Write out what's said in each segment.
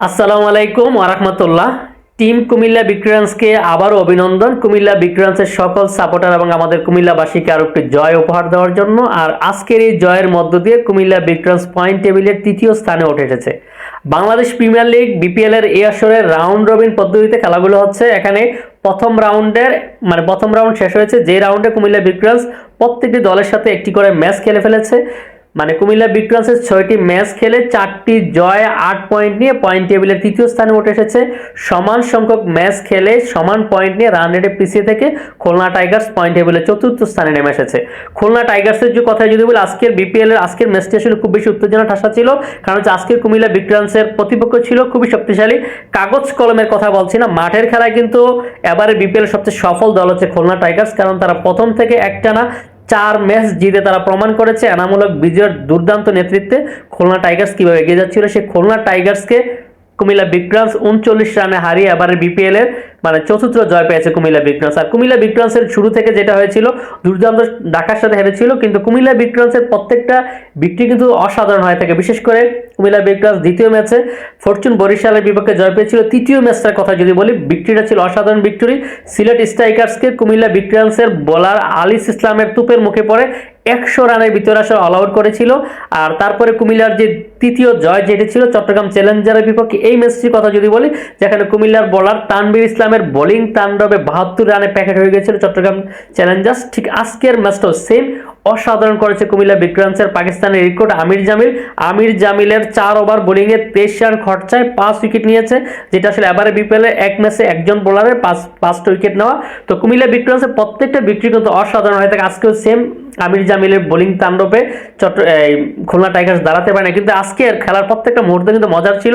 আসসালামু আলাইকুম ওরহমতুল্লাহ টিম কুমিল্লা বিক্রান্সকে আবারও অভিনন্দন। কুমিল্লা বিক্রান্সের সকল সাপোর্টার এবং আমাদের কুমিল্লাবাসীকে আরও একটি জয় উপহার দেওয়ার জন্য। আর আজকের এই জয়ের মধ্য দিয়ে কুমিল্লা বিক্রান্স পয়েন্ট টেবিলের তৃতীয় স্থানে উঠে এসেছে। বাংলাদেশ প্রিমিয়ার লিগ বিপিএল এর এই আসরের রাউন্ড রবিন পদ্ধতিতে খেলাগুলো হচ্ছে। এখানে প্রথম রাউন্ডের মানে প্রথম রাউন্ড শেষ হয়েছে। যে রাউন্ডে কুমিল্লা বিক্রান্স প্রত্যেকটি দলের সাথে একটি করে ম্যাচ খেলে ফেলেছে। মানে কুমিল্লা বিক্রান্সের ছয়টি ম্যাচ খেলে চারটি জয়, আট পয়েন্ট নিয়ে পয়েন্ট টেবিলের তৃতীয় স্থানে উঠে এসেছে। সমান সংখ্যক ম্যাচ খেলে সমান পয়েন্ট নিয়ে রান রেটে পিছিয়ে থেকে খুলনা টাইগার্স পয়েন্ট টেবিলের চতুর্থ স্থানে নেমে এসেছে। খুলনা টাইগার্সের যে কথা যদি বলি, আজকের বিপিএল এর আজকের ম্যাচটি আসলে খুব বেশি উত্তেজনা ঠাসা ছিল, কারণ হচ্ছে আজকের কুমিল্লা বিক্রান্সের প্রতিপক্ষ ছিল খুবই শক্তিশালী। কাগজ কলমের কথা বলছি না, মাঠের খেলায় কিন্তু এবারে বিপিএল সবচেয়ে সফল দল হচ্ছে খুলনা টাইগার্স, কারণ তারা প্রথম থেকে একটানা চার ম্যাচ জিতে তারা প্রমাণ করেছে। এনামূলক বিজয়ের দুর্দান্ত নেতৃত্বে খুলনা টাইগার্স কীভাবে এগিয়ে যাচ্ছিল, সেই খুলনা টাইগার্সকে কুমিল্লা বিক্রান্স উনচল্লিশ রানে হারিয়ে এবারে বিপিএল এর মানে চতুর্থ জয় পেয়েছে কুমিল্লা বিক্রান্স আর কুমিল্লা বিক্রান্সের শুরু থেকে যেটা হয়েছিল, দুর্দান্ত ঢাকার সাথে হেরেছিল, কিন্তু কুমিল্লা বিক্রান্সের প্রত্যেকটা বিক্রি কিন্তু অসাধারণ হয়ে থাকে। বিশেষ করে কুমিল্লা বিক্রান্স দ্বিতীয় ম্যাচে ফরচুন বরিশালের বিপক্ষে জয় পেয়েছিল। তৃতীয় ম্যাচটার কথা যদি বলি, বিক্রিটা ছিল অসাধারণ বিক্টরি সিলেট স্ট্রাইকার্সকে কুমিল্লা বিক্রান্সের বোলার আলিস ইসলামের তুপের মুখে পড়ে একশো রানের ভিতরে আসলে অল আউট করেছিল। আর তারপরে কুমিল্লার যে তৃতীয় জয় যেটি ছিল, চট্টগ্রাম চ্যালেঞ্জারের বিপক্ষে এই ম্যাচটির কথা যদি বলি, যেখানে কুমিল্লার বোলার তানবীর ইসলামের বোলিং তাণ্ডবে বাহাত্তর রানে প্যাকেট হয়ে গেছিল চট্টগ্রাম চ্যালেঞ্জার্স ঠিক আজকের ম্যাচটাও সেম অসাধারণ করেছে কুমিল্লা বিক্রান্সের পাকিস্তানের রেকর্ড আমির জামিল। আমির জামিলের চার ওভার বোলিংয়ে তেইশ রান খরচায় পাঁচ উইকেট নিয়েছে, যেটা আসলে এবারে বিপিএলের এক ম্যাচে একজন বোলারের পাঁচ, পাঁচটা উইকেট নেওয়া। তো কুমিল্লা বিক্রান্সের প্রত্যেকটা বিক্রি কিন্তু অসাধারণ হয়ে থাকে আজকেও সেম আমির জামিলের বোলিং তাণ্ডবে চট্ট খুলনা টাইগার্স দাঁড়াতে পারে না কিন্তু আজকের খেলার প্রত্যেকটা মুহূর্তে কিন্তু মজার ছিল।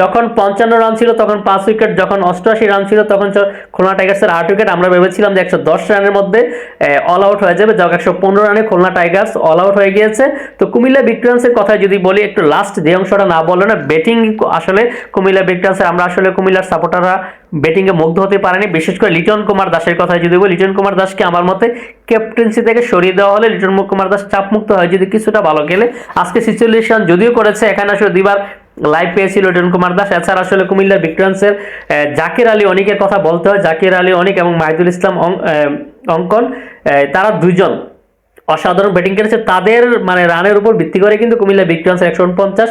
যখন পঞ্চান্ন রান ছিল, তখন পাঁচ উইকেট যখন অষ্টআশি রান ছিল, তখন খুলনা টাইগার্সের আট উইকেট আমরা ভেবেছিলাম যে একশো দশ রানের মধ্যে অল আউট হয়ে যাবে। যখন একশো পনেরো রানে খুলনা টাইগার্স অল আউট হয়ে গিয়েছে। তো কুমিল্লা বিক্রান্সের কথা যদি বলি, একটু লাস্ট যে অংশটা না বললে না ব্যাটিং আসলে কুমিল্লা বিক্রান্সের আমরা আসলে কুমিল্লার সাপোর্টাররা ব্যাটিংয়ে মুগ্ধ হতে পারেনি। বিশেষ করে লিটন কুমার দাসের কথা যদি বলি লিটন কুমার দাসকে আমার মতে ক্যাপ্টেন্সি থেকে সরিয়ে দেওয়া হলে লিটন কুমার দাস চাপমুক্ত হয় যদি কিছুটা ভালো খেলে। আজকে রান যদিও করেছে এখানে আসলে দুইবার লাইভ পেয়েছিল লিটন কুমার দাস। এছাড়া আসলে কুমিল্লা বিক্রান্সের আহ, জাকির আলী অনিকের কথা বলতে হয়। জাকির আলী অনেক এবং মাহিদুল ইসলাম অঙ্কন তারা দুইজন অসাধারণ ব্যাটিং করেছে। তাদের মানে রানের উপর ভিত্তি করে কিন্তু কুমিল্লা বিক্রান্সের একশো উনপঞ্চাশ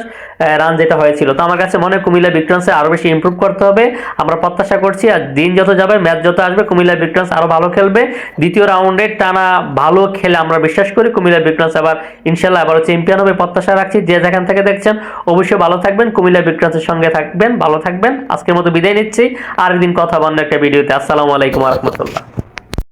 রান যেটা হয়েছিল। তো আমার কাছে মনে হয় কুমিল্লা বিক্রান্সে আরও বেশি ইমপ্রুভ করতে হবে। আমরা প্রত্যাশা করছি, আর দিন যত যাবে ম্যাচ যত আসবে, কুমিল্লা বিক্রান্স আরও ভালো খেলবে। দ্বিতীয় রাউন্ডে টানা ভালো খেলে আমরা বিশ্বাস করি, কুমিল্লা বিক্রান্স আবার ইনশাল্লাহ আবারও চ্যাম্পিয়ন হবে। প্রত্যাশা রাখছি, যে যেখান থেকে দেখছেন, অবশ্যই ভালো থাকবেন, কুমিল্লা বিক্রান্সের সঙ্গে থাকবেন, ভালো থাকবেন। আজকের মতো বিদায় নিচ্ছি, আরেকদিন কথা বন্ধ একটা ভিডিওতে। আসসালামু আলাইকুম রহমতুল্লাহ।